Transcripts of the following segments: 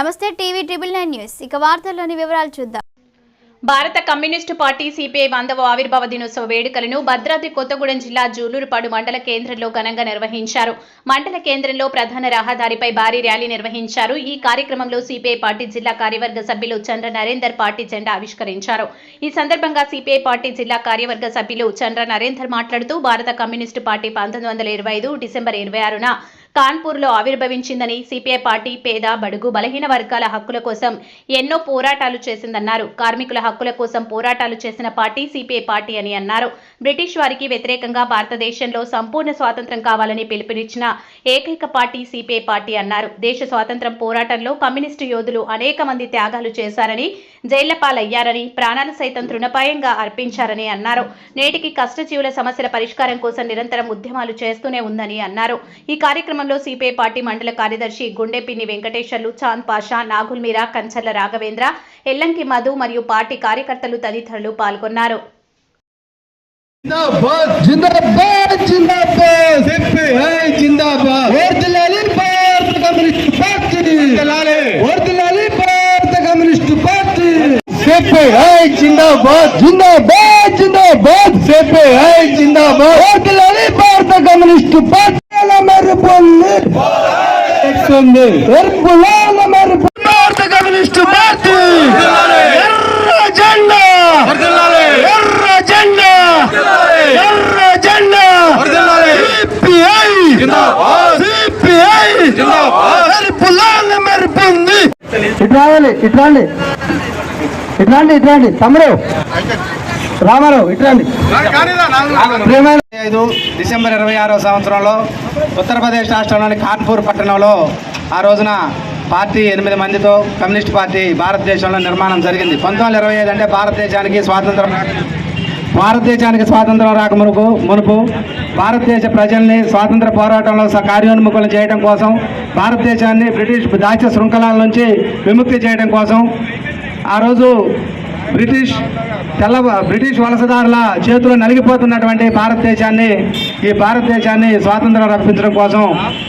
నమస్తే TV triple nine news. ఇక వార్తల్లోని వివరాలు చూద్దాం. భారత కమ్యూనిస్టు పార్టీ సిపిఐ వందవ ఆవిర్భావ దినోత్సవ వేడుకలను భద్రాద్రి కొత్తగూడెం జిల్లా జూలూరుపాడు మండల కేంద్రంలో ఘనంగా నిర్వహించారు. మండల కేంద్రంలో ప్రధాన రహదారిపై భారీ ర్యాలీ నిర్వహించారు. ఈ కార్యక్రమంలో సిపిఐ పార్టీ జిల్లా కార్యవర్గ సభ్యులు చంద్ర నరేందర్ పార్టీ జెండా ఆవిష్కరించారు. ఈ సందర్భంగా సిపిఐ పార్టీ జిల్లా కార్యవర్గ సభ్యులు చంద్ర నరేందర్ మాట్లాడుతూ భారత కమ్యూనిస్టు పార్టీ పంతొమ్మిది వందల ఇరవై ఐదు డిసెంబర్ ఇరవై ఆరున కాన్పూర్లో ఆవిర్భవించిందని సిపిఐ పార్టీ పేద బడుగు బలహీన వర్గాల హక్కుల కోసం ఎన్నో పోరాటాలు చేసిందన్నారు. కార్మికుల హక్కుల కోసం పోరాటాలు చేసిన పార్టీ సిపిఐ పార్టీ అని అన్నారు. బ్రిటిష్ వారికి వ్యతిరేకంగా భారతదేశంలో సంపూర్ణ స్వాతంత్రం కావాలని పిలుపునిచ్చిన ఏకైక పార్టీ సిపిఐ పార్టీ అన్నారు. దేశ స్వాతంత్రం పోరాటంలో కమ్యూనిస్టు యోధులు అనేక మంది త్యాగాలు చేశారని జైళ్ళ పాలయ్యారని ప్రాణాలు సైతం తృణపాయంగా అర్పించారని అన్నారు. నేటికి కష్టజీవుల సమస్యల పరిష్కారం కోసం నిరంతరం ఉద్యమాలు చేస్తూనే ఉందని అన్నారు. ఈ కార్యక్రమం కార్యక్రమంలో సిపిఐ పార్టీ మండల కార్యదర్శి గుండెపిన్ని వెంకటేశ్వర్లు చాంద్ పాషా నాగుల్మీరా కంచర్ల రాఘవేంద్ర ఎల్లంకి మధు మరియు పార్టీ కార్యకర్తలు తదితరులు పాల్గొన్నారు. జిందాబాద్! జిందాబాద్! జిందాబాద్! జిందాబాద్! சொல்லு சொல்லு எற்புலாலம் எற்புலார்த்த கம்யூனிஸ்ட் பார்த்து எர்ர ஜெண்டா எர்ர ஜெண்டா எர்ர ஜெண்டா சிபிஐ சிபிஐ எற்புலாலம் ఎట్లాండి ఇట్లాండి ఇట్లాండి ఇట్లాండి తమ్ముడు రామారావు ఇట్రాండి ఐదు డిసెంబర్ ఇరవై ఆరో సంవత్సరంలో ఉత్తరప్రదేశ్ రాష్ట్రంలోని కాన్పూర్ పట్టణంలో ఆ రోజున పార్టీ ఎనిమిది మందితో కమ్యూనిస్ట్ పార్టీ భారతదేశంలో నిర్మాణం జరిగింది. పంతొమ్మిది వందల ఇరవై ఐదు అంటే భారతదేశానికి స్వాతంత్రం భారతదేశానికి స్వాతంత్రం రాక మునుపు మునుపు భారతదేశ ప్రజల్ని స్వాతంత్ర పోరాటంలో స- కార్యోన్ముఖులు చేయడం కోసం భారతదేశాన్ని బ్రిటిష్ దాస్య శృంఖలాల నుంచి విముక్తి చేయడం కోసం ఆ రోజు బ్రిటిష్ తెల్ల బ్రిటిష్ వలసదారుల చేతిలో నలిగిపోతున్నటువంటి భారతదేశాన్ని ఈ భారతదేశాన్ని స్వాతంత్రం రప్పించడం కోసం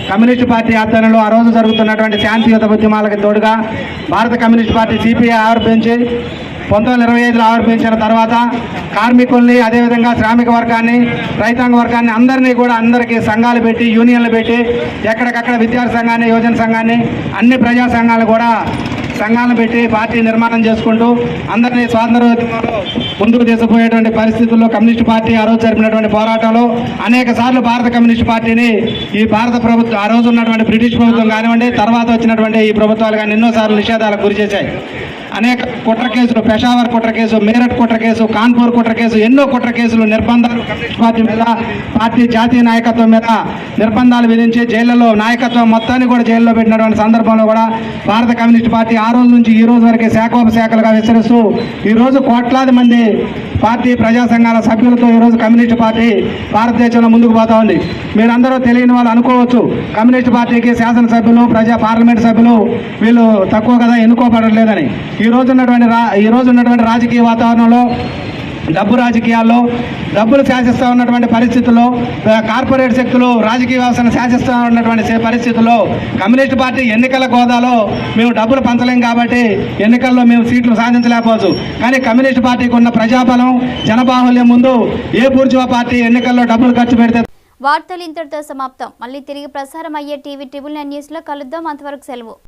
కమ్యూనిస్ట్ పార్టీ ఆధ్వర్యంలో ఆ రోజు జరుగుతున్నటువంటి శాంతియుత ఉద్యమాలకు తోడుగా భారత కమ్యూనిస్ట్ పార్టీ సిపిఐ ఆవిర్భించి పంతొమ్మిది వందల ఇరవై ఐదులో ఆవిర్భించిన తర్వాత కార్మికుల్ని అదేవిధంగా శ్రామిక వర్గాన్ని రైతాంగ వర్గాన్ని అందరినీ కూడా అందరికీ సంఘాలు పెట్టి యూనియన్లు పెట్టి ఎక్కడికక్కడ విద్యార్థి సంఘాన్ని యువజన సంఘాన్ని అన్ని ప్రజా సంఘాలు కూడా సంఘాలను పెట్టి పార్టీ నిర్మాణం చేసుకుంటూ అందరినీ స్వాతంత్ర ముందుకు తీసుకుపోయేటువంటి పరిస్థితుల్లో కమ్యూనిస్ట్ పార్టీ ఆ రోజు జరిపినటువంటి పోరాటంలో అనేక సార్లు భారత కమ్యూనిస్ట్ పార్టీని ఈ భారత ప్రభుత్వం ఆ రోజు ఉన్నటువంటి బ్రిటిష్ ప్రభుత్వం కానివ్వండి తర్వాత వచ్చినటువంటి ఈ ప్రభుత్వాలు కానీ ఎన్నోసార్లు నిషేధాలకు గురి చేశాయి. అనేక కుట్ర కేసులు పెషావర్ కుట్ర కేసు మీరట్ కుట్ర కేసు కాన్పూర్ కుట్ర కేసు ఎన్నో కుట్ర కేసులు నిర్బంధాలు కమ్యూనిస్ట్ పార్టీ మీద పార్టీ జాతీయ నాయకత్వం మీద నిర్బంధాలు విధించి జైళ్ళలో నాయకత్వం మొత్తాన్ని కూడా జైల్లో పెట్టినటువంటి సందర్భంలో కూడా భారత కమ్యూనిస్ట్ పార్టీ ఆ రోజు నుంచి ఈ రోజు వరకు శాఖోపశాఖలుగా విస్తరిస్తూ ఈరోజు కోట్లాది మంది పార్టీ ప్రజా సంఘాల సభ్యులతో ఈరోజు కమ్యూనిస్ట్ పార్టీ భారతదేశంలో ముందుకు పోతా ఉంది. మీరందరూ తెలియని వాళ్ళు అనుకోవచ్చు. కమ్యూనిస్ట్ పార్టీకి శాసనసభ్యులు ప్రజా పార్లమెంట్ సభ్యులు వీళ్ళు తక్కువ కదా ఎన్నుకోబడలేదని ఈ రోజు ఉన్నటువంటి రా ఈ రోజు ఉన్నటువంటి రాజకీయ వాతావరణంలో డబ్బు రాజకీయాల్లో డబ్బులు శాసిస్తూ ఉన్నటువంటి పరిస్థితుల్లో కార్పొరేట్ శక్తులు రాజకీయ వ్యవస్థను శాసిస్తూ ఉన్నటువంటి పరిస్థితుల్లో కమ్యూనిస్ట్ పార్టీ ఎన్నికల హోదాలో మేము డబ్బులు పంచలేం కాబట్టి ఎన్నికల్లో మేము సీట్లు సాధించలేకపోవచ్చు. కానీ కమ్యూనిస్ట్ పార్టీకి ఉన్న ప్రజాబలం జనబాహుల్యం ముందు ఏ బూర్జువా పార్టీ ఎన్నికల్లో డబ్బులు ఖర్చు పెడితే వార్తలు ఇంతటితో సమాప్తం. మళ్ళీ తిరిగి ప్రసారం అయ్యే టీవీ ట్రిబుల్ నైన్ న్యూస్లో కలుద్దాం. అంతవరకు సెలవు.